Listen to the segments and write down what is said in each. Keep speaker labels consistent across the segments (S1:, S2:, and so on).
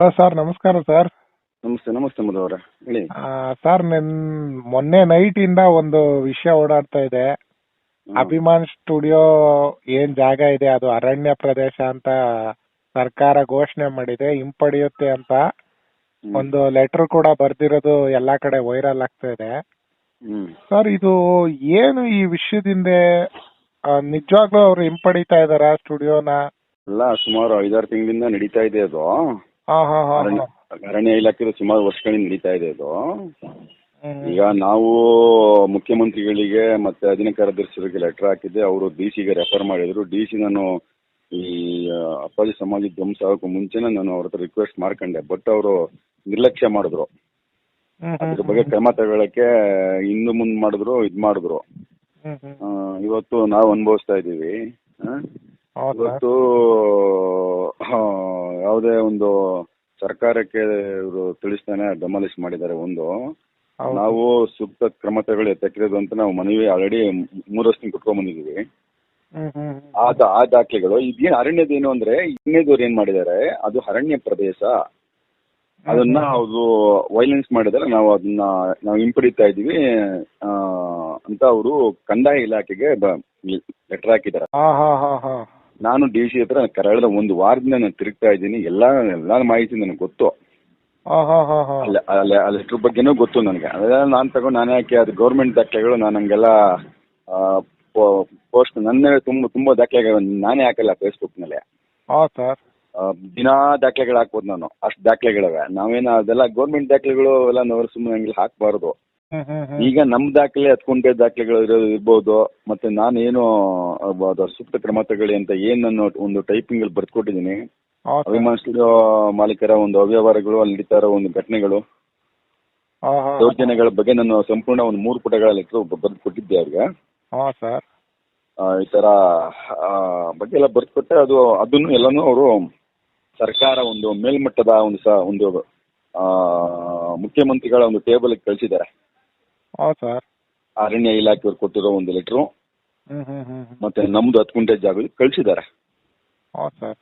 S1: Hello sir ನಮಸ್ಕಾರ sir.
S2: ನಮಸ್ತೆ ನಮಸ್ತೆ ಮಧು ಅವರೇ. ಹೇಳಿ.
S1: ಆ, ಸರ್ ನಿನ್ ಮೊನ್ನೆ ನೈಟ್ ಇಂದ ಒಂದು ವಿಷಯ ಓಡಾಡ್ತಾ ಇದೆ. ಅಭಿಮಾನ್ ಸ್ಟುಡಿಯೋ ಏನ್ ಜಾಗ ಇದೆ? ಅದು ಅರಣ್ಯ ಪ್ರದೇಶ ಅಂತ ಸರ್ಕಾರ ಘೋಷಣೆ ಮಾಡಿದೆ. ಹಿಂಪಡೆಯುತ್ತೆ ಅಂತ. ಒಂದು ಲೆಟರ್ ಕೂಡ ಬರ್ದಿರೋದು ಎಲ್ಲಾ ಕಡೆ ವೈರಲ್ ಆಗ್ತಾ ಇದೆ. ಸರ್ ಇದು ಏನು ಈ ವಿಷಯದಿಂದ ನಿಜವಾಗ್ಲೂ ಅವ್ರು ಹಿಂಪಡಿತಾ ಇದಾರ ಸ್ಟುಡಿಯೋನ
S2: ಅಲ್ಲ ಸುಮಾರು ಐದಾರು ತಿಂಗಳಿಂದ ನಡೀತಾ ಇದೆ ಅದು. ಅರಣ್ಯ ಅರಣ್ಯ ಇಲಾಖೆ ಸುಮಾರು ವರ್ಷಗಳಿಂದ ನಡೀತಾ ಇದೆ ಅದು ಈಗ ನಾವು ಮುಖ್ಯಮಂತ್ರಿಗಳಿಗೆ ಮತ್ತೆ ಅಧೀನ ಕಾರ್ಯದರ್ಶಿಗಳಿಗೆ ಲೆಟರ್ ಹಾಕಿದ್ದೆ. ಅವರು ಡಿ ಸಿಗೆ ರೆಫರ್ ಮಾಡಿದ್ರು. ಡಿಸಿ ನಾನು ಈ ಅಪ್ಪಾಜಿ ಸಮಾಜ ಧ್ವಂಸ ಆಗೋಕ್ಕೂ ಮುಂಚೆನೆ ನಾನು ಅವ್ರ ಹತ್ರ ರಿಕ್ವೆಸ್ಟ್ ಮಾಡ್ಕೊಂಡೆ. ಬಟ್ ಅವರು ನಿರ್ಲಕ್ಷ್ಯ ಮಾಡಿದ್ರು. ಅದ್ರ ಬಗ್ಗೆ ಕ್ರಮ ತಗೊಳಕ್ಕೆ ಇನ್ನು ಮುಂದೆ ಮಾಡಿದ್ರು ಇದ್ ಮಾಡಿದ್ರು. ಇವತ್ತು ನಾವು ಅನುಭವಿಸ್ತಾ ಇದ್ದೀವಿ. ಇವತ್ತು ಯಾವುದೇ ಒಂದು ಸರ್ಕಾರಕ್ಕೆ ಇವರು ತಿಳಿಸ್ತಾನೆ ಡೆಮಾಲಿಷ್ ಮಾಡಿದ್ದಾರೆ ಒಂದು. ನಾವು ಸೂಕ್ತ ಕ್ರಮ ತಗೊಳ್ಳಿ ತೆಕ್ಕಿರೋದು ಅಂತ ನಾವು ಮನವಿ ಆಲ್ರೆಡಿ ಮೂರು ವರ್ಷದಿಂದ ಕುಟ್ಕೊಂಡ್ ಬಂದಿದ್ದೀವಿ.
S1: ಆದ.
S2: ಆ ದಾಖಲೆಗಳು ಇದೇನು ಅರಣ್ಯದೇನು ಅಂದ್ರೆ ಇನ್ನೇದವ್ರು ಏನ್ ಮಾಡಿದ್ದಾರೆ ಅದು ಅರಣ್ಯ ಪ್ರದೇಶ. ಅದನ್ನ ಅವರು ವೈಲೆನ್ಸ್ ಮಾಡಿದರೆ ನಾವು ಅದನ್ನ ನಾವು ಹಿಂಪಡಿತಾ ಇದೀವಿ ಅಂತ ಅವರು ಕಂದಾಯ ಇಲಾಖೆಗೆ ಲೆಟರ್ ಹಾಕಿದ್ದಾರೆ. ನಾನು ಡಿ ಸಿ ಹತ್ರ ಕಳೆದ ಒಂದು ವಾರದಿಂದ ನಾನು ತಿರುಗ್ತಾ ಇದ್ದೀನಿ. ಎಲ್ಲಾ ಎಲ್ಲಾ ಮಾಹಿತಿ ನನಗೆ ಗೊತ್ತು. ಅಲ್ಲ ಅಲ್ಲ ಬಗ್ಗೆನೂ ಗೊತ್ತು ನನಗೆ. ಅದೆಲ್ಲ ನಾನು ತಗೊಂಡು ನಾನು ಯಾಕೆ ಅದು ಗೌರ್ಮೆಂಟ್ ದಾಖಲೆಗಳು ನಾನು ಹಂಗೆಲ್ಲ ಪೋಸ್ಟ್ ನನ್ನ ತುಂಬ ತುಂಬಾ ದಾಖಲೆಗಳು ನಾನೇ ಹಾಕಲ್ಲ ಫೇಸ್ಬುಕ್ನಲ್ಲಿ
S1: ಹಾ ಸರ್
S2: ದಿನಾ ದಾಖಲೆಗಳು ಹಾಕ್ಬೋದು ನಾನು. ಅಷ್ಟು ದಾಖಲೆಗಳಿವೆ. ನಾವೇನು ಅದೆಲ್ಲ ಗೌರ್ಮೆಂಟ್ ದಾಖಲೆಗಳು ಎಲ್ಲ ನಾವು ಸುಮ್ಮನೆ ಹಾಕ್ಬಾರ್ದು. ಈಗ ನಮ್ಮ ದಾಖಲೆ ಹತ್ಕೊಂಡೆ ದಾಖಲೆಗಳು ಇರೋದು ಇರ್ಬೋದು ಮತ್ತೆ ನಾನೇನು ಏನು ಅದು ಸೂಕ್ತ ಕ್ರಮ ತಗೊಳ್ಳಿ ಅಂತ ಏನು ನಾನು ಒಂದು ಟೈಪಿಂಗ್ ಅಲ್ಲಿ ಬರ್ಕೊಟ್ಟಿದ್ದೀನಿ
S1: ಅಭಿಮಾನ
S2: ಅಭಿಮಾನ್ ಸ್ಟುಡಿಯೋ ಮಾಲೀಕರ ಒಂದು ಅವ್ಯವಹಾರಗಳು ಅಲ್ಲಿ ನಡೀತಾ ಇರೋ ಒಂದು ಘಟನೆಗಳು
S1: ಯೋಜನೆಗಳ ಹಾ
S2: ದೌರ್ಜನ್ಯಗಳ ಬಗ್ಗೆ ನಾನು ಸಂಪೂರ್ಣ ಒಂದು ಮೂರು ಪುಟಗಳ ಲೆಟ್ರ್ ಬರೆದು ಕೊಟ್ಟಿದ್ದೆ ಅವ್ರಿಗೆ.
S1: ಹಾ ಸರ್.
S2: ಆ, ಈ ತರ ಆ, ಬಗ್ಗೆ ಎಲ್ಲ ಬರೆದು ಕೊಟ್ಟೆ ಅದು ಅದನ್ನು ಎಲ್ಲಾನು ಅವರು ಸರ್ಕಾರ ಒಂದು ಮೇಲ್ಮಟ್ಟದ ಒಂದು ಸ ಒಂದು ಆ, ಮುಖ್ಯಮಂತ್ರಿಗಳ ಒಂದು ಟೇಬಲ್ ಕಳಿಸಿದ್ದಾರೆ.
S1: ಸರ್.
S2: ಅರಣ್ಯ ಇಲಾಖೆಯವರು ಕೊಟ್ಟಿರೋ ಒಂದು ಲೆಟ್ರು
S1: ಹ್ಮ್ ಹ್ಮ್ ಹ್ಮ್ ಹ್ಮ್.
S2: ಮತ್ತೆ ನಮ್ದು ಹತ್ತು ಗುಂಟೆ ಜಾಗ ಕಳಿಸಿದ್ದಾರೆ.
S1: ಸರ್.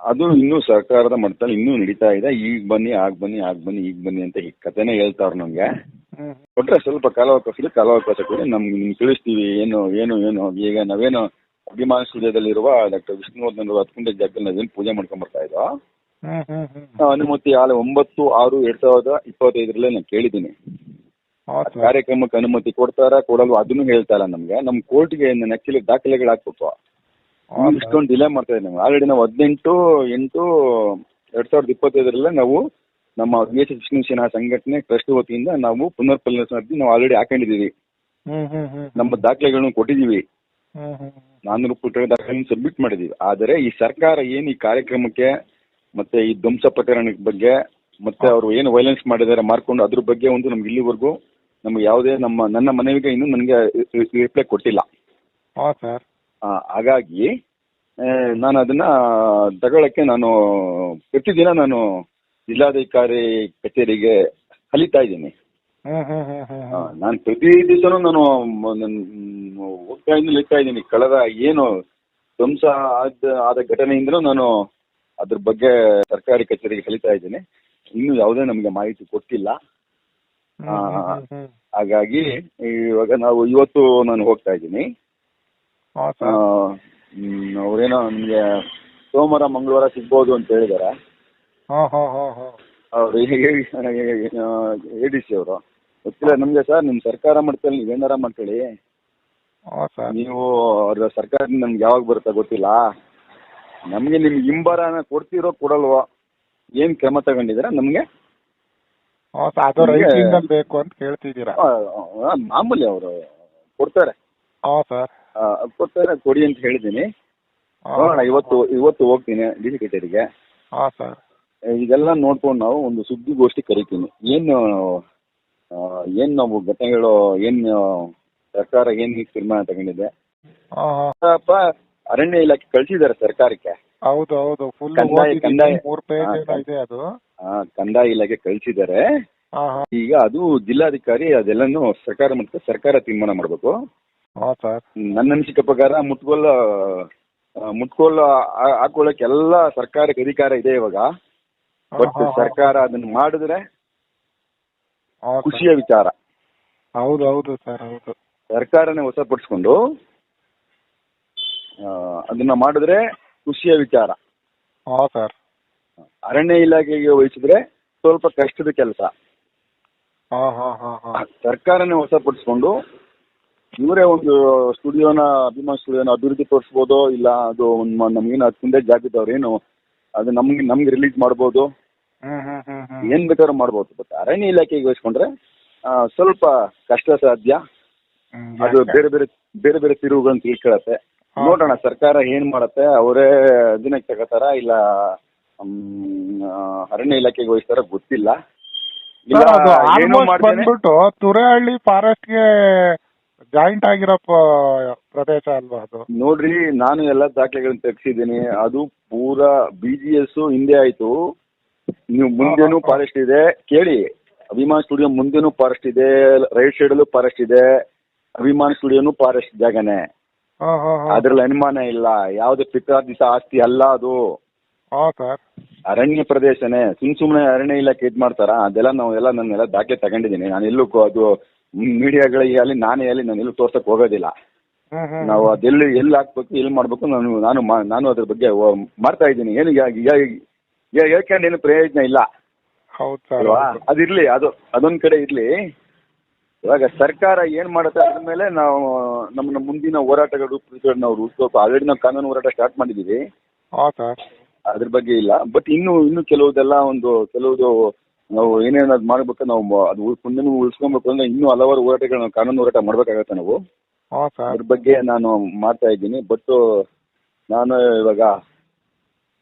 S2: ಅದು ಇನ್ನೂ ಸರ್ಕಾರದ ಮಟ್ಟದಲ್ಲಿ ಇನ್ನೂ ನಡೀತಾ ಇದೆ. ಈಗ ಬನ್ನಿ ಆಗ ಬನ್ನಿ ಆಗ ಬನ್ನಿ ಈಗ ಬನ್ನಿ ಅಂತ ಈ ಕಥೆನೇ ಹೇಳ್ತಾವ್ರು ನಮ್ಗೆ.
S1: ಹ್ಮ್
S2: ಕೊಟ್ರೆ ಸ್ವಲ್ಪ ಕಾಲಾವಕಾಶ ಕಾಲಾವಕಾಶ ಕೊಡಿ. ನಮ್ಗೆ ನಿಮ್ಗೆ ತಿಳಿಸ್ತೀವಿ ಏನು ಏನು ಏನು. ಈಗ ನಾವೇನು ಅಭಿಮಾನ ಸ್ಟುಡಿಯೋದಲ್ಲಿರುವ ಡಾಕ್ಟರ್ ವಿಷ್ಣುವರ್ಧನ್ ಅವರು ಹತ್ತು ಗುಂಟೆ ಜಾಗದಲ್ಲಿ ನಾವೇನು ಪೂಜೆ ಮಾಡ್ಕೊಂಡ್ ಬರ್ತಾ ಇದ್ದೋ
S1: ಹ್ಮ್ ಹ್ಮ್ ಹ್ಮ್.
S2: ಆ ಅನುಮತಿ ಆಲೆ ಒಂಬತ್ತು ಆರು ಎರಡ್ ಸಾವಿರದ ಇಪ್ಪತ್ತೈದರಲ್ಲೇ ನಾನು ಕೇಳಿದ್ದೀನಿ. ಕಾರ್ಯಕ್ರಮಕ್ಕೆ ಅನುಮತಿ ಕೊಡ್ತಾರಾ ಕೊಡಲ್ವಾ ಅದನ್ನು ಹೇಳ್ತಾ ಇಲ್ಲ ನಮ್ಗೆ. ನಮ್ ಕೋರ್ಟ್ಗೆ ಆಕ್ಚುಲಿ ದಾಖಲೆಗಳು ಹಾಕ್ಬೇಕು. ಇಷ್ಟೊಂದು ಡಿಲೇ ಮಾಡ್ತಾ ಇದ್ದೀವಿ. ಆಲ್ರೆಡಿ ನಾವು ಹದಿನೆಂಟು ಎಂಟು ಎರಡ್ ಸಾವಿರದ ಇಪ್ಪತ್ತೈದರಲ್ಲೇ ನಾವು ನಮ್ಮ ದೇಶ ಶಿಕ್ಷಣ ವಿಷ್ಣು ಸೇನಾ ಸಂಘಟನೆ ಟ್ರಸ್ಟ್ ವತಿಯಿಂದ ನಾವು ಪುನರ್ ಪರಿಶೀಲನೆ ನಾವು ಆಲ್ರೆಡಿ
S1: ಹಾಕೊಂಡಿದೀವಿ
S2: ನಮ್ಮ ದಾಖಲೆಗಳನ್ನು
S1: ಕೊಟ್ಟಿದೀವಿ
S2: ನಾನ್ನೂರು ಪುಟ ದಾಖಲೆ ಸಬ್ಮಿಟ್ ಮಾಡಿದೀವಿ ಆದರೆ ಈ ಸರ್ಕಾರ ಏನು ಈ ಕಾರ್ಯಕ್ರಮಕ್ಕೆ ಮತ್ತೆ ಈ ಧ್ವಂಸ ಪ್ರಕರಣ ಬಗ್ಗೆ ಮತ್ತೆ ಅವರು ಏನು ವೈಲೆನ್ಸ್ ಮಾಡಿದ್ದಾರೆ ಮಾರ್ಕೊಂಡು ಅದ್ರ ಬಗ್ಗೆ ಒಂದು ನಮ್ಗೆ ಇಲ್ಲಿವರೆಗೂ ನಮ್ಗೆ ಯಾವುದೇ ನಮ್ಮ ನನ್ನ ಮನವಿಗೆ ಇನ್ನು ನನಗೆ ರಿಪ್ಲೈ ಕೊಟ್ಟಿಲ್ಲ.
S1: ಸರ್
S2: ಆ, ಹಾಗಾಗಿ ಆ, ನಾನು ಅದನ್ನ ತಗೊಳಕ್ಕೆ ನಾನು ಪ್ರತಿದಿನ ನಾನು ಜಿಲ್ಲಾಧಿಕಾರಿ ಕಚೇರಿಗೆ ಕಲಿತಾ ಇದ್ದೀನಿ. ಆ, ನಾನು ಪ್ರತಿ ದಿವಸನೂ ನಾನು ಮ- ನನ್ ಹೋಗ್ತಾ ಇದ್ದೀನಿ. ಕಳೆದ ಏನು ಧ್ವಂಸ ಆದ ಆದ ಘಟನೆಯಿಂದಲೂ ನಾನು ಅದ್ರ ಬಗ್ಗೆ ಸರ್ಕಾರಿ ಕಚೇರಿಗೆ ಕಲಿತಾ ಇದ್ದೀನಿ. ಇನ್ನು ಯಾವುದೇ ನಮಗೆ ಮಾಹಿತಿ ಕೊಟ್ಟಿಲ್ಲ. ಹಾಗಾಗಿ ಇವಾಗ ನಾವು ಇವತ್ತು ನಾನು ಹೋಗ್ತಾ ಇದ್ದೀನಿ. ಅವ್ರೇನೋ ನಿಮ್ಗೆ ಸೋಮವಾರ ಮಂಗಳವಾರ ಸಿಗ್ಬೋದು ಅಂತ ಹೇಳಿದಾರೆ. ಅವ್ರು ಎ ಡಿ ಸಿ ಅವರು. ಗೊತ್ತಿಲ್ಲ ನಮ್ಗೆ ಸರ್ ನಿಮ್ ಸರ್ಕಾರ ಮಟ್ಟದಲ್ಲಿ ನೀವೇನಾರ ಮಾಡ್ಕೊಳ್ಳಿ. ನೀವು ಅವ್ರ ಸರ್ಕಾರದಿಂದ ನಮ್ಗೆ ಯಾವಾಗ ಬರುತ್ತಾ ಗೊತ್ತಿಲ್ಲ. ನಮ್ಗೆ ನಿಮ್ಗೆ ಹಿಂಬಾರನ ಕೊಡ್ತಿರೋ ಕೊಡಲ್ವೋ? ಏನ್ ಕ್ರಮ ತಗೊಂಡಿದ್ದೀರಾ ನಮಗೆ?
S1: ಅದು
S2: ನಿಮ್ಗೆ-
S1: ರೈಟಿಂಗ್ ಅಲ್ಲಿ ಬೇಕು ಅಂತ ಕೇಳ್ತಿದ್ದೀರಾ?
S2: ಮಾಮೂಲಿ ಅವರು ಕೊಡ್ತಾರೆ.
S1: ಹಾ ಸರ್.
S2: ಆ, ಕೊಡ್ತಾರೆ ಕೊಡಿ ಅಂತ ಹೇಳಿದ್ದೀನಿ.
S1: ಹಾ.
S2: ನೋಡೋಣ ಇವತ್ತು ಇವತ್ತು ಹೋಗ್ತೀನಿ ಡಿ ಸಿ ಕಚೇರಿಗೆ
S1: ಹಾ ಸರ್.
S2: ಇದೆಲ್ಲ ನೋಡ್ಕೊಂಡು ನಾವು ಒಂದು ಸುದ್ದಿಗೋಷ್ಠಿ ಕರಿತೀನಿ. ಏನು ಏನ್ ನಾವು ಘಟನೆಗಳು ಏನು ಸರ್ಕಾರ ಏನ್ ತೀರ್ಮಾನ ತಗೊಂಡಿದೆ? ಅರಣ್ಯ ಇಲಾಖೆ ಕಳಿಸಿದ್ದಾರೆ ಸರ್ಕಾರಕ್ಕೆ.
S1: ಹೌದು ಹೌದು. ಫುಲ್
S2: ಕಂದಾಯ- ಕಂದಾಯ.
S1: ಮೂರ್ ಪೇಜ್ ಇದೆ ಅದು.
S2: ಕಂದಾಯ ಇಲಾಖೆ ಕಳಿಸಿದ್ದಾರೆ.
S1: ಹಾ ಹಾ.
S2: ಈಗ ಅದು ಜಿಲ್ಲಾಧಿಕಾರಿ ಅದೆಲ್ಲಾನು ಸರ್ಕಾರ ಮತ್ತೆ ಸರ್ಕಾರ ತೀರ್ಮಾನ ಮಾಡಬೇಕು.
S1: ಹಾ ಸರ್.
S2: ನನ್ನ ಅನಿಸಿಕೆ ಪ್ರಕಾರ ಮುಟ್ಗೋಲ್ ಆ, ಮುಟ್ಗೋಲ್ ಆ- ಹಾಕೊಳ್ಳೋಕೆ ಎಲ್ಲ ಸರ್ಕಾರಕ್ಕೆ ಅಧಿಕಾರ ಇದೆ ಇವಾಗ. ಬಟ್
S1: ಹಾ, ಹಾ.
S2: ಸರ್ಕಾರ ಅದನ್ನ ಮಾಡಿದ್ರೆ
S1: ಹಾ, ಸರ್.
S2: ಖುಷಿಯ ವಿಚಾರ.
S1: ಹೌದು ಹೌದು ಸರ್ ಹೌದು.
S2: ಸರ್ಕಾರನೇ ಹೊಸ ಆ, ಅದನ್ನ ಮಾಡಿದ್ರೆ ಖುಷಿಯ ವಿಚಾರ.
S1: ಹಾ ಸರ್.
S2: ಅರಣ್ಯ ಇಲಾಖೆಗೆ ವಹಿಸಿದ್ರೆ ಸ್ವಲ್ಪ ಕಷ್ಟದ ಕೆಲಸ. ಸರ್ಕಾರನೇ ಹೊಸ ಪಡಿಸ್ಕೊಂಡು ಇವರೇ ಒಂದು ಸ್ಟುಡಿಯೋನ ಅಭಿಮಾನ ಸ್ಟುಡಿಯೋನ ಅಭಿವೃದ್ಧಿ ಪಡಿಸ್ಬೋದು ಇಲ್ಲ ಅದು ನಮ್ಗೇನು ಅದಕ್ಕಿಂತ ಏನು ಅದು ನಮ್ಗೆ ನಮ್ಗೆ ರಿಲೀಸ್ ಮಾಡ್ಬೋದು. ಏನ್ ಬೇಕಾದ್ರೂ ಮಾಡ್ಬೋದು. ಬಟ್ ಅರಣ್ಯ ಇಲಾಖೆಗೆ ವಹಿಸ್ಕೊಂಡ್ರೆ ಸ್ವಲ್ಪ ಕಷ್ಟ ಸಾಧ್ಯ. ಅದು? ಬೇರೆ ಬೇರೆ ಬೇರೆ ಬೇರೆ ತಿರುವುಗಳನ್ನ ತಿಳ್ಕೊಳತ್ತೆ. ನೋಡೋಣ ಸರ್ಕಾರ ಏನ್ ಮಾಡತ್ತೆ ಅವರೇ ದಿನಕ್ಕೆ ತಗೋತಾರ ಇಲ್ಲ ಅರಣ್ಯ ಇಲಾಖೆಗೆ ವಹಿಸ್ತಾರ ಗೊತ್ತಿಲ್ಲ. ಇಲ್ಲ
S1: ಸರ್, ಅದು
S2: ಏನೋ
S1: ಆಲ್ಮೋಸ್ಟ್
S2: ಮಾಡ್ದೇನೆ.
S1: ಬಂದ್ಬಿಟ್ಟು ತುರಹಳ್ಳಿ ಫಾರೆಸ್ಟ್ಗೆ ಜಾಯಿಂಟ್ ಆಗಿರೋ ಪ- ಪ್ರದೇಶ ಅಲ್ವಾ ಅದು?
S2: ನೋಡ್ರಿ ನಾನು ಎಲ್ಲ ದಾಖಲೆಗಳನ್ನ ತೆಗ್ಸಿದ್ದೀನಿ. ಅದು ಪೂರಾ ಬಿ ಜಿ ಎಸ್ ಹಿಂದೆ ಆಯ್ತು. ನೀವು ಮುಂದೆನೂ. ಫಾರೆಸ್ಟ್ ಇದೆ. ಕೇಳಿ ಅಭಿಮಾನ್ ಸ್ಟುಡಿಯೋ ಮುಂದೆನೂ ಫಾರೆಸ್ಟ್ ಇದೆ ರೈಟ್ ಸೈಡ್ ಅಲ್ಲೂ ಫಾರೆಸ್ಟ್ ಇದೆ. ಅಭಿಮಾನ್ ಸ್ಟುಡಿಯೋನು ಫಾರೆಸ್ಟ್ ಜಾಗನೇ.
S1: ಹಾ ಹಾ ಹಾ.
S2: ಅದ್ರಲ್ಲಿ ಅನುಮಾನ ಇಲ್ಲ. ಯಾವ್ದು ಪಿತ್ರಾರ್ಜಿತ ಆಸ್ತಿ ಅಲ್ಲ ಅದು.
S1: ಹಾ ಸರ್.
S2: ಅರಣ್ಯ ಪ್ರದೇಶನೇ ಸುಮ್ ಸುಮ್ಮನೆ ಅರಣ್ಯ ಇಲಾಖೆ ಇದ್ ಮಾಡ್ತಾರ? ಅದೆಲ್ಲ ನಾವು ಎಲ್ಲ ನಾನೆಲ್ಲ ದಾಖಲೆ ತಗೊಂಡಿದ್ದೀನಿ. ನಾನು ಎಲ್ಲೂ ಕೊ- ಅದು ಮೀಡಿಯಾಗಳಿಗೆ ಅಲ್ಲಿ ನಾನೇ ಅಲ್ಲಿ ನಾನು ಎಲ್ಲೂ ತೋರ್ಸಕ್ ಹೋಗೋದಿಲ್ಲ.
S1: ಹ್ಮ್ ಹ್ಮ್
S2: ನಾವು ಅದೆಲ್ಲಿ ಎಲ್ಲಿ ಹಾಕ್ಬೇಕು ಎಲ್ಲಿ ಮಾಡ್ಬೇಕು ನಾನು ನಾನು ಮಾ- ನಾನು ಅದ್ರ ಬಗ್ಗೆ ಮಾಡ್ತಾ ಇದ್ದೀನಿ. ಏನು ಯಾ- ಯಾ- ಯಾ- ಹೇಳ್ಕೊಂಡು ಏನು ಪ್ರಯೋಜನ ಇಲ್ಲ.
S1: ಹೌದು ಸರ್
S2: ಅಲ್ವಾ? ಅದಿರ್ಲಿ ಅದು ಅದೊಂದ್ ಕಡೆ ಇರ್ಲಿ. ಇವಾಗ ಸರ್ಕಾರ ಏನ್ ಮಾಡುತ್ತೆ ಅದ್ರ ಮೇಲೆ ನಾವು ನಮ್ಮ ಮುಂದಿನ ಹೋರಾಟಗಳು ನಾವು ರೂಪಿಸ್ಬೇಕು ಆಲ್ರೆಡಿ ನಾವು ಕಾನೂನು ಹೋರಾಟ ಸ್ಟಾರ್ಟ್ ಮಾಡಿದೀವಿ
S1: ಹಾ ಸರ್.
S2: ಅದ್ರ ಬಗ್ಗೆ ಇಲ್ಲ. ಬಟ್ ಇನ್ನು ಇನ್ನು ಕೆಲವುದೆಲ್ಲ ಒಂದು ಕೆಲವುದು ನಾವು ಏನೇನು ಅದು ಮಾಡ್ಬೇಕು ನಾವು ಮ- ಅದು ಮುಂದೆ ಉಳಿಸ್ಕೊಬೇಕು ಅಂದ್ರೆ ಇನ್ನು ಹಲವಾರು ಹೋರಾಟಗಳನ್ನ ಕಾನೂನು ಹೋರಾಟ ಮಾಡ್ಬೇಕಾಗತ್ತೆ ನಾವು.
S1: ಹಾ ಸರ್.
S2: ಅದ್ರ ಬಗ್ಗೆ ನಾನು ಮಾಡ್ತಾ ಇದ್ದೀನಿ. ಬಟ್ ನಾನು ಇವಾಗ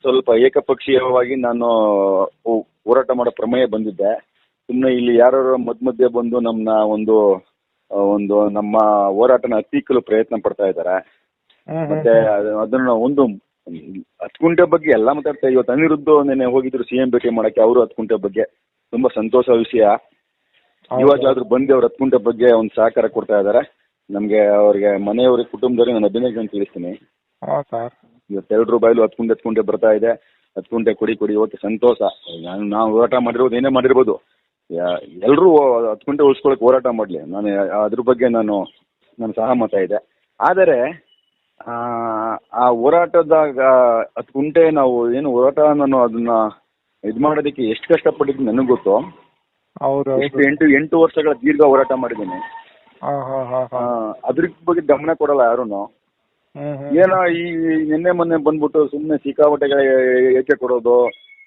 S2: ಸ್ವಲ್ಪ ಏಕಪಕ್ಷೀಯವಾಗಿ ನಾನು ಹೋ- ಹೋರಾಟ ಮಾಡೋ ಪ್ರಮೇಯ ಬಂದಿದ್ದೆ. ಸುಮ್ಮನೆ ಇಲ್ಲಿ ಯಾರು ಮಧ್ಯ ಮಧ್ಯೆ ಬಂದು ನಮ್ಮನ್ನ ಒಂದು ಆ, ಒಂದು ನಮ್ಮ ಹೋರಾಟನ ಹತ್ತಿಕ್ಕಲು ಪ್ರಯತ್ನ ಪಡ್ತಾ ಇದ್ದಾರೆ. ಮತ್ತೆ ಅದು- ಅದನ್ನ ಒಂದು ಹತ್ತು ಕುಂಟೆ ಬಗ್ಗೆ ಎಲ್ಲ ಮಾತಾಡ್ತಾ ಇವತ್ತು ಅನಿರುದ್ಧ ನೆನೆ ಹೋಗಿದ್ರು ಸಿಎಂ ಭೇಟಿ ಮಾಡಕ್ಕೆ ಅವರು ಹತ್ತು ಕುಂಟೆ ಬಗ್ಗೆ. ತುಂಬಾ ಸಂತೋಷ ವಿಷಯ.
S1: ಇವಾಗ
S2: ಆದ್ರೂ ಬಂದು ಅವ್ರ ಹತ್ತು ಕುಂಟೆ ಬಗ್ಗೆ ಒಂದು ಸಹಕಾರ ಕೊಡ್ತಾ ಇದ್ದಾರೆ. ನಮ್ಗೆ ಅವ್ರಿಗೆ ಮನೆಯವ್ರಿಗೆ ಕುಟುಂಬದವ್ರಿಗೆ ನಾನು ಅಭಿನಂದನೆ ತಿಳಿಸ್ತೀನಿ.
S1: ಸರ್.
S2: ಇವತ್ತು ಎರಡು ರೂಪಾಯಿಲು ಹತ್ತು ಕುಂಟೆ ಹತ್ತು ಕುಂಟೆ ಬರ್ತಾ ಇದೆ. ಹತ್ತು ಕುಂಟೆ ಕೊಡಿ ಕೊಡಿ ಓಕೆ ಸಂತೋಷ. ನಾನು ನಾವು ಹೋರಾಟ ಮಾಡಿರ್ಬೋದು ಏನೇ ಮಾಡಿರ್ಬೋದು. ಎಲ್ಲರೂ ಹತ್ತು ಕುಂಟೆ ಉಳಿಸ್ಕೊಳಕ್ಕೆ ಹೋರಾಟ ಮಾಡಲಿ. ನಾನು ಅದ್ರ ಬಗ್ಗೆ ನಾನು ನಾನು ಸಹಮತ ಇದೆ. ಆದರೆ ಆ, ಹೋರಾಟದಾಗ ಹತ್ತು ಕುಂಟೆ ನಾವು ಏನು ಹೋರಾಟ ನಾನು ಅದನ್ನ ಇದ್ ಮಾಡೋದಕ್ಕೆ ಎಷ್ಟು ಕಷ್ಟಪಟ್ಟಿದ್ದು ನನಗೆ ಗೊತ್ತು.
S1: ಹೌದು
S2: ಎಷ್ಟು ಎಂಟು ಎಂಟು ವರ್ಷಗಳ ದೀರ್ಘ ಹೋರಾಟ ಮಾಡಿದ್ದೀನಿ. ಆ, ಅದ್ರ ಬಗ್ಗೆ ಗಮನ ಕೊಡಲ್ಲ ಯಾರೂ
S1: ಹ್ಮ್ ಹ್ಮ್.
S2: ಏನೋ ಈ ನಿನ್ನೆ ಮೊನ್ನೆ ಬಂದ್ಬಿಟ್ಟು ಸುಮ್ಮನೆ ಸಿಕ್ಕಾಪಟ್ಟೆಗಳ ಏಕೆ ಕೊಡೋದು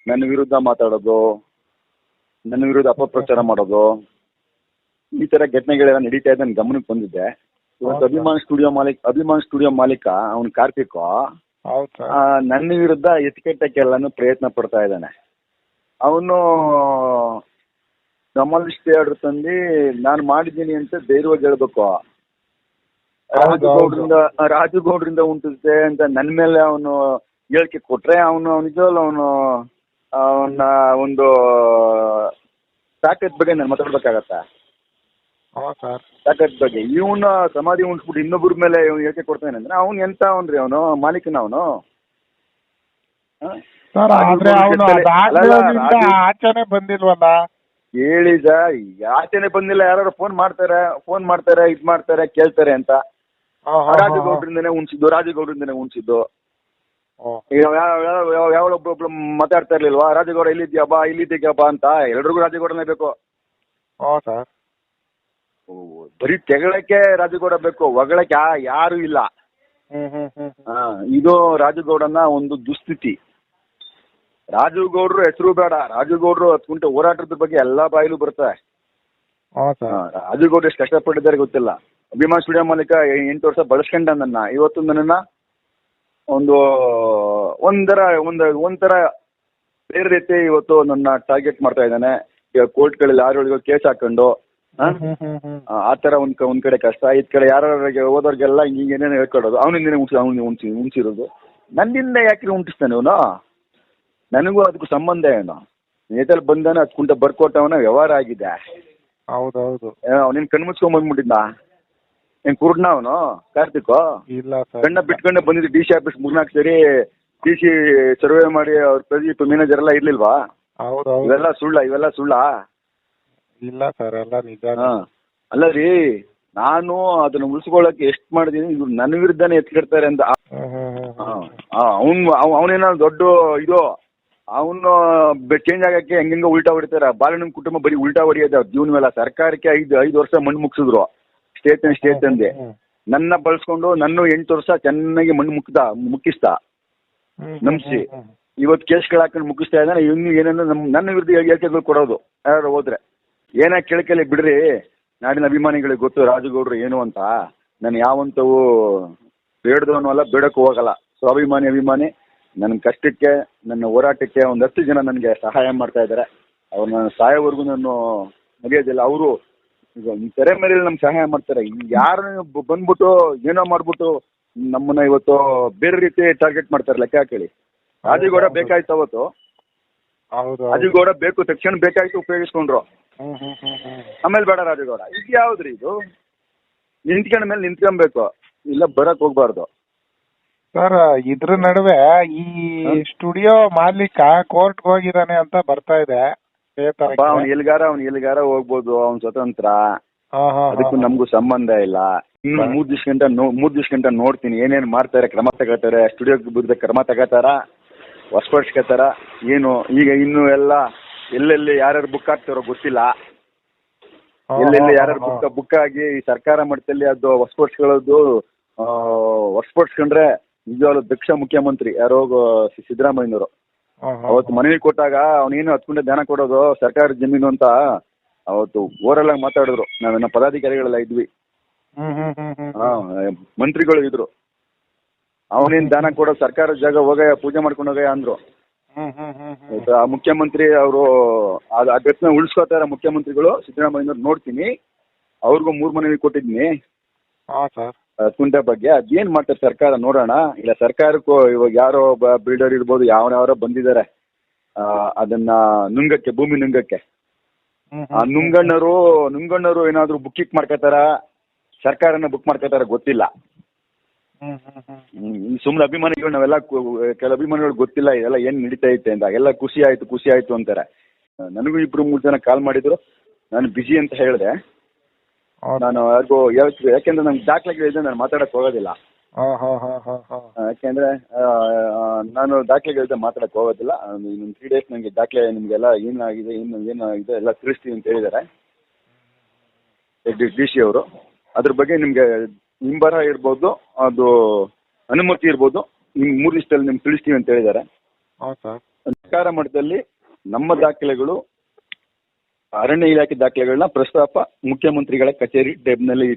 S2: ನನ್ನ ವಿರುದ್ಧ ಮಾತಾಡೋದು ನನ್ನ ವಿರುದ್ಧ ಅಪಪ್ರಚಾರ ಮಾಡೋದು ಈ ತರ ಘಟನೆಗಳೆಲ್ಲ ನಡೀತಾ ಇದೆ ನನ್ನ ಗಮನಕ್ಕೆ ಬಂದಿದೆ ಇವತ್ತು? ಅಭಿಮಾನ್ ಸ್ಟುಡಿಯೋ ಮಾಲೀಕ ಅಭಿಮಾನ್ ಸ್ಟುಡಿಯೋ ಮಾಲೀಕ ಅವನ್ ಕಾರ್ತಿಕ್.
S1: ಹೌದು? ಸರ್
S2: ನನ್ನ ವಿರುದ್ಧ ಎತ್ಕೆಟ್ಟಕ್ಕೆಲ್ಲಾನು ಪ್ರಯತ್ನ ಪಡ್ತಾ ಇದ್ದಾನೆ. ಅವನು ಕಮಲಿಸ್ಟ್ ಆರ್ಡರ್ ತಂದು ನಾನು ಮಾಡಿದ್ದೀನಿ ಅಂತ ಧೈರ್ಯವಾಗಿ ಹೇಳ್ಬೇಕು. ರಾಜಗೌಡ್ರಿಂದ ರಾಜುಗೌಡ್ರಿಂದ ಉಂಟಿದೆ ಅಂತ ನನ್ನ ಮೇಲೆ ಅವನು ಹೇಳಿಕೆ ಕೊಟ್ರೆ ಅವನು ನಿಜವಲ್ಲ ಅವನು ಅವನ ಒಂದು ತಾಕತ್ ಬಗ್ಗೆ ನಾನು ಮಾತಾಡ್ಬೇಕಾಗತ್ತ?
S1: ಸರ್
S2: ತಾಕತ್ ಬಗ್ಗೆ. ಇವನ ಸಮಾಧಿ ಉಂಟ್ಬಿಟ್ಟು ಇನ್ನೊಬ್ಬರ ಮೇಲೆ ಇವನು ಹೇಳಿಕೆ ಕೊಡ್ತಾನೆ ಅಂದ್ರೆ ಅವ್ನು ಎಂತ ಅವನ್ರಿ ಅವನು? ಮಾಲೀಕನ ಅವನು?
S1: ಸರ್ ಆದ್ರೆ ಅವನು ಅದಾಗ್ಲಿಂದ ಆಚೆನೆ ಬಂದಿಲ್ವಲ್ಲ?
S2: ಹೇಳಿ ಸರ್ ಆಚೆನೆ ಬಂದಿಲ್ಲ. ಯಾರು ಫೋನ್ ಮಾಡ್ತಾರೆ ಫೋನ್ ಮಾಡ್ತಾರೆ ಇದ್ ಮಾಡ್ತಾರೆ ಕೇಳ್ತಾರೆ ಅಂತ. ರಾಜುಗೌಡ್ರಿಂದನೇ ಉಣ್ಸಿದ್ದು ರಾಜುಗೌಡ್ರಿಂದನೇ ಉಣ್ಸಿದ್ದು.
S1: ಓ,
S2: ಈಗ ಯಾವ- ಯಾವ- ಯಾವ- ಮಾತಾಡ್ತಾ ಇರ್ಲಿಲ್ವಾ? ರಾಜಗೌಡ ಇಲ್ಲಿದ್ಯಾ ಬಾ ಬಾ ಅಂತ. ಎಲ್ರಿಗೂ ರಾಜಗೌಡನೇ ಬೇಕು.
S1: ಸರ್
S2: ಬರೀ ತೆಗಳಕ್ಕೆ ರಾಜಗೌಡ ಬೇಕು ಹೊಗಳಕ್ಕೆ ಯಾ- ಯಾರು ಇಲ್ಲ. ಆ, ಇದು ರಾಜಗೌಡನ ಒಂದು ದುಸ್ಥಿತಿ. ರಾಜುಗೌಡ್ರು ಹೆಸರು ಬೇಡ. ರಾಜುಗೌಡ್ರು ಹತ್ತು ಗುಂಟೆ ಹೋರಾಟದ ಬಗ್ಗೆ ಎಲ್ಲಾ ಬಾಯಿಲು ಬರುತ್ತೆ
S1: ಹಾ ಸರ್.
S2: ರಾಜುಗೌಡ್ರು ಎಷ್ಟು ಕಷ್ಟಪಟ್ಟಿದ್ದಾರೆ ಗೊತ್ತಿಲ್ಲ. ಅಭಿಮಾನ್ ಸ್ಟುಡಿಯೋ ಮಾಲೀಕ ಎಂಟು ವರ್ಷ ಬಳಸ್ಕೊಂಡ ನನ್ನ. ಇವತ್ತು ನನ್ನನ್ನ ಒಂದು ಒಂದರ ಒಂದು ಒಂಥರ ಬೇರೆ ರೀತಿ ಇವತ್ತು ನನ್ನ ಟಾರ್ಗೆಟ್ ಮಾಡ್ತಾ ಇದ್ದಾನೆ. ಈಗ ಕೋರ್ಟ್ಗಳಲ್ಲಿ ಯಾರು ಕೇಸ್ ಹಾಕೊಂಡು ಆ? ಆ ಒಂದ್ ಒಂದ್ ಕಡೆ ಕಷ್ಟ. ಇದ್ ಕಡೆ ಯಾರಿಗೆ ಹೋದವ್ರಿಗೆಲ್ಲ ಹಿಂಗೆ ಏನೇನು ಹೇಳ್ಕೊಡೋದು ಅವನಿಂದನೇ ಉಂಟು ಅವ್ನಿಗೆ ಉಂಟು ಉಣ್ಸಿರೋದು. ನನ್ನಿಂದ ಯಾಕೆ ಉಂಟಿಸ್ತಾನೆ ಅವನು? ನನಗೂ ಅದಕ್ಕೂ ಸಂಬಂಧ ಏನು? ನೇತಲ್ಲಿ ಬಂದಾನೆ ಅದ್ ಕುಂಟ ಬರ್ಕೊಟ್ಟವನ ವ್ಯವಹಾರ ಆಗಿದೆ.
S1: ಹೌದೌದು.
S2: ಅವನೇನ್ ಕಣ್ಮುಚ್ಕೊಂಡ್ ಬಂದ್ಬಿಟ್ಟಿದ್ದ ಏನ್ ಕುರುಡ್ನ ಅವನು? ಕಾರ್ತಿಕ್?
S1: ಇಲ್ಲ
S2: ಕಣ್ಣ ಬಿಟ್ಕೊಂಡೆ ಬಂದಿದ್ದು ಡಿ ಸಿ ಆಫೀಸ್ ಮೂರ್ನಾಲ್ಕು ಸರಿ ಡಿ ಸಿ ಸರ್ವೆ ಮಾಡಿ ಅವ್ರ ಪ್ರದೀಪ್ ಮ್ಯಾನೇಜರ್ ಎಲ್ಲ ಇರ್ಲಿಲ್ವಾ? ಇವೆಲ್ಲ ಸುಳ್ಳ ಇವೆಲ್ಲ ಸುಳ್ಳ.
S1: ಇಲ್ಲ ಸರ್ ಎಲ್ಲ ನಿಜ
S2: ಹಾ. ಅಲ್ಲ ರೀ ನಾನು ಅದನ್ನ ಉಳಿಸ್ಕೊಳ್ಳಕ್ಕೆ ಎಷ್ಟ್ ಮಾಡಿದೀನಿ ಇವ್ರು ನನ್ನ ವಿರುದ್ಧನೇ ಎತ್ಕಿಡ್ತಾರೆ ಅಂತ. ಅವನ್ ಅವನೇನೋ ದೊಡ್ಡ ಇದು ಅವನು ಚೇಂಜ್ ಆಗಕ್ಕೆ ಹೆಂಗೆಂಗ ಉಲ್ಟಾ ಹೊಡಿತಾರ. ಬಾಲಣ್ಣ ಕುಟುಂಬ ಬರೀ ಉಲ್ಟಾ ಹೊಡಿಯೋದ ಜೀವನ ಮೇಲೆ. ಸರ್ಕಾರಕ್ಕೆ ಐದು ಐದು ವರ್ಷ ಮಣ್ಣು ಮುಗಿಸಿದ್ರು. ಸ್ಟೇಟ್ ಸ್ಟೇಟ್ ಅಂದೆ.
S1: ಹ್ಮ್.
S2: ನನ್ನ ಬಳಸ್ಕೊಂಡು ನನ್ನ ಎಂಟು ವರ್ಷ ಚೆನ್ನಾಗಿ ಮಣ್ಣು ಮುಕ್ದ ಮುಕ್ಕಿಸ್ದ
S1: ನಮ್ಸಿ.
S2: ನಂಬಿಸಿ. ಇವತ್ತು ಕೇಸ್ಗಳು ಹಾಕೊಂಡು ಮುಗಿಸ್ತಾ ಇದ್ದಾನೆ ಇನ್ನು ಏನನ್ನ ನಮ್ಮ ನನ್ನ ವಿರುದ್ಧ ಹೇಳಿಕೆಗಳು ಕೊಡೋದು. ಯಾರು ಹೋದ್ರೆ. ಏನ ಕೇಳ್ಕಲಿ ಬಿಡ್ರಿ ನಾಡಿನ ಅಭಿಮಾನಿಗಳಿಗೆ ಗೊತ್ತು ರಾಜಗೌಡ್ರು ಏನು ಅಂತ. ನಾನು ಯಾವಂತವು ಬೇಡದವನು ಅಲ್ಲ ಬೇಡಕ್ಕೂ ಹೋಗಲ್ಲ. ಸ್ವಾಭಿಮಾನಿ ಅಭಿಮಾನಿ. ನನ್ನ ಕಷ್ಟಕ್ಕೆ ನನ್ನ ಹೋರಾಟಕ್ಕೆ ಒಂದು ಹತ್ತು ಜನ ನನಗೆ ಸಹಾಯ ಮಾಡ್ತಾ ಇದ್ದಾರೆ. ಅವ್ರು ನನ್ನ ಸಾಯೋವರೆಗೂ ನಾನು ಮುಗಿಯೋದಿಲ್ಲ. ಅವರು ಈಗ ಈ ತೆರೆ ಮೇಲೆ ನಮ್ಗೆ ಸಹಾಯ ಮಾಡ್ತಾರೆ. ಯಾರು ಬಂದ್ಬಿಟ್ಟು ಏನೋ ಮಾಡ್ಬಿಟ್ಟು ನಮ್ಮನ್ನ ಇವತ್ತು ಬೇರೆ ರೀತಿ ಟಾರ್ಗೆಟ್ ಮಾಡ್ತಾರೆ ಲೆಕ್ಕ ಹಾಕಿ ರಾಜಗೌಡ ಬೇಕಾಯ್ತು ಅವತ್ತು. ರಾಜಗೌಡ ಬೇಕು ತಕ್ಷಣ ಬೇಕಾಯ್ತು ಉಪಯೋಗಿಸ್ಕೊಂಡ್ರು. ಆಮೇಲೆ ಬೇಡ ರಾಜೇಗೌಡ ಇದು ಯಾವ್ದ್ರಿ ಇದು? ನಿಂತ್ಕೊಂಡ ಮೇಲೆ ನಿಂತ್ಕೊಬೇಕು ಇಲ್ಲ ಬರಕ್ ಹೋಗ್ಬಾರ್ದು.
S1: ಸರ್ ಇದ್ರ ನಡುವೆ ಈ ಸ್ಟುಡಿಯೋ ಮಾಲೀಕ ಕೋರ್ಟ್ ಹೋಗಿದಾನೆ ಅಂತ ಬರ್ತಾ ಇದೆ.
S2: ಅವ್ನು ಎಲ್ಗಾರ ಅವ್ನ್ ಎಲ್ಗಾರ ಹೋಗ್ಬೋದು ಅವ್ನ್ ಸ್ವತಂತ್ರ.
S1: ಹಾ ಹಾ
S2: ಅದಕ್ಕೂ ನಮಗೂ ಸಂಬಂಧ ಇಲ್ಲ. ಇನ್ನು ಮೂರ್ ದಿವ್ಸ ಗಂಟ ನೋ ಮೂರ್ ದಿವ್ಸ ಗಂಟ ನೋಡ್ತೀನಿ ಏನೇನ್ ಮಾಡ್ತಾರೆ ಕ್ರಮ ತಗೋತಾರೆ ಸ್ಟುಡಿಯೋ ಬಿದ್ದ ಕ್ರಮ ತಗೋತಾರ ಹೊಸ್ಪಡ್ಸ್ಕೋತಾರ ಏನು ಈಗ ಇನ್ನು ಎಲ್ಲ ಎಲ್ಲೆಲ್ಲಿ ಯಾರ್ಯಾರು ಬುಕ್ ಆಗ್ತಾರೋ ಗೊತ್ತಿಲ್ಲ. ಎಲ್ಲೆಲ್ಲಿ ಯಾರ್ಯಾರು ಬುಕ್ ಬುಕ್ ಆಗಿ ಈ ಸರ್ಕಾರ ಮಟ್ಟದಲ್ಲಿ ಅದು ವಸ್ಪಡಿಸ್ಕೊಳ್ಳೋದು ವಸ್ಪಡಿಸ್ಕೊಂಡ್ರೆ ನಿಜವಾಗ್ಲೂ ದಕ್ಷ ಮುಖ್ಯಮಂತ್ರಿ ಯಾರೋ ಸಿದ್ದರಾಮಯ್ಯನವರು. ಅವತ್ತು ಮನವಿ ಕೊಟ್ಟಾಗ ಅವನೇನು ಹತ್ಕೊಂಡೆ ಧ್ಯಾನ ಕೊಡೋದು ಸರ್ಕಾರದ ಜಮೀನು ಅಂತ ಅವತ್ತು ಓರಲ್ ಆಗಿ ಮಾತಾಡಿದ್ರು ನಾವೆಲ್ಲ ಪದಾಧಿಕಾರಿಗಳೆಲ್ಲ ಇದ್ವಿ. ಮಂತ್ರಿಗಳು ಇದ್ರು. ಅವನೇನ್ ದಾನ ಕೊಡೋ ಸರ್ಕಾರದ ಜಾಗ ಹೋಗಯ್ಯ ಪೂಜೆ ಮಾಡ್ಕೊಂಡು ಹೋಗಯ್ಯ ಅಂದ್ರು. ಆಯ್ತಾ? ಮುಖ್ಯಮಂತ್ರಿ ಅವರು ಆ ಉಳಿಸ್ಕೊತಾ ಉಳಿಸ್ಕೋತಾರ ಮುಖ್ಯಮಂತ್ರಿಗಳು. ಸಿದ್ದರಾಮಯ್ಯನವ್ರು ನೋಡ್ತೀನಿ. ಅವ್ರಿಗೂ ಮೂರ್ ಮನವಿ ಕೊಟ್ಟಿದ್ದೀನಿ
S1: ಹಾ ಸರ್.
S2: ಬಗ್ಗೆ. ಅದೇನ್ ಮಾಡ್ತಾರೆ ಸರ್ಕಾರ ನೋಡೋಣ. ಇಲ್ಲ ಸರ್ಕಾರಕ್ಕೂ ಇವಾಗ ಯಾರೋ ಒಬ್ಬ ಬಿಲ್ಡರ್ ಇರ್ಬೋದು ಯಾವನಾರೋ ಬಂದಿದ್ದಾರೆ. ಅದನ್ನ ನುಂಗಕ್ಕೆ ಭೂಮಿ ನುಂಗಕ್ಕೆ. ಆ ನುಂಗಣ್ಣರು ನುಂಗಣ್ಣರು ಏನಾದ್ರು ಬುಕ್ಕಿಕ್ ಮಾಡ್ಕೋತಾರ ಸರ್ಕಾರನ ಬುಕ್ ಮಾಡ್ಕೋತಾರ ಗೊತ್ತಿಲ್ಲ. ಸುಮ್ಮನೆ ಅಭಿಮಾನಿಗಳು ನಾವೆಲ್ಲ ಕೆಲ ಅಭಿಮಾನಿಗಳು ಗೊತ್ತಿಲ್ಲ ಇದೆಲ್ಲ ಏನ್ ನಡೀತಾ ಐತೆ ಅಂತ. ಎಲ್ಲ ಖುಷಿ ಆಯ್ತು ಖುಷಿ ಆಯ್ತು ಅಂತಾರೆ. ನನಗೂ ಇಬ್ರು ಮೂರು ಜನ ಕಾಲ್ ಮಾಡಿದ್ರು. ನಾನು ಬಿಜಿ ಅಂತ ಹೇಳಿದೆ. ನಾನು ಯಾರಿಗೂ ಯಾಕೆ ಯಾಕೆಂದ್ರೆ ನಮ್ಗೆ ದಾಖಲೆಗಳಿದೆ ನಾನು ಮಾತಾಡಕ್ ಹೋಗೋದಿಲ್ಲ. ಯಾಕೆಂದ್ರೆ ನಾನು ದಾಖಲೆ ನಾನು ದಾಖಲೆಗಳಿದೆ ಮಾತಾಡಕ್ ಹೋಗೋದಿಲ್ಲ. ಇನ್ನೊಂದು ತ್ರೀ ಡೇಸ್ ನನಗೆ ದಾಖಲೆ ನಿಮಗೆಲ್ಲ ಏನಾಗಿದೆ ಏನು ಏನಾಗಿದೆ ಎಲ್ಲ ತಿಳಿಸ್ತೀವಿ ಅಂತ ಹೇಳಿದ್ದಾರೆ. ಡಿ ಸಿ ಅವರು. ಅದ್ರ ಬಗ್ಗೆ ನಿಮಗೆ ನಿಂಬರ ಇರ್ಬೋದು ಅದು ಅನುಮತಿ ಇರ್ಬೋದು. ನಿಮ್ಗೆ ಮೂರು ದಿವಸದಲ್ಲಿ ನಿಮ್ಗೆ ತಿಳಿಸ್ತೀವಿ ಅಂತ ಹೇಳಿದ್ದಾರೆ.
S1: ಹಾ ಸರ್.
S2: ಸರ್ಕಾರ ಮಟ್ಟದಲ್ಲಿ ನಮ್ಮ ದಾಖಲೆಗಳು ಅರಣ್ಯ ಇಲಾಖೆ ದಾಖಲೆಗಳನ್ನ ಪ್ರಸ್ತಾಪ ಮುಖ್ಯಮಂತ್ರಿಗಳ ಕಚೇರಿ ಟೇಬ್ನಲ್ಲಿ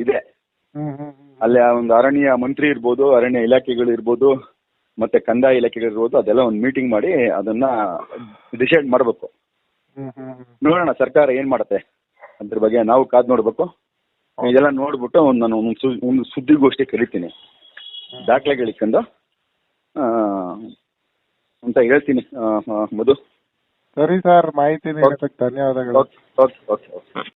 S2: ಇದೆ.
S1: ಹ್ಮ್ ಹ್ಮ್ ಹ್ಮ್.
S2: ಅಲ್ಲಿ ಆ ಒಂದು ಅರಣ್ಯ ಮಂತ್ರಿ ಇರ್ಬೋದು ಅರಣ್ಯ ಇಲಾಖೆಗಳು ಇರ್ಬೋದು ಮತ್ತೆ ಕಂದಾಯ ಇಲಾಖೆಗಳಿರ್ಬೋದು ಅದೆಲ್ಲ ಒಂದು ಮೀಟಿಂಗ್ ಮಾಡಿ ಅದನ್ನ ಡಿಸೈಡ್ ಮಾಡಬೇಕು.
S1: ಹ್ಮ್ ಹ್ಮ್ ಹ್ಮ್.
S2: ನೋಡೋಣ ಸರ್ಕಾರ ಏನ್ ಮಾಡುತ್ತೆ. ಅದ್ರ ಬಗ್ಗೆ ನಾವು ಕಾದ್ ನೋಡ್ಬೇಕು. ಇದೆಲ್ಲ ನೋಡ್ಬಿಟ್ಟು ಒಂದು ನಾನು ಒಂದು ಸು- ಒಂದು ಸುದ್ದಿಗೋಷ್ಠಿ ಕರಿತೀನಿ. ದಾಖಲೆಗಳಿಕ್ಕಂದು ಅಂತ ಹೇಳ್ತೀನಿ ಮಧು.
S1: ಸರಿ ಸರ್ ಮಾಹಿತಿ ನೀಡಿದ್ದಕ್ಕೆ ಧನ್ಯವಾದಗಳು.
S2: Okay okay okay.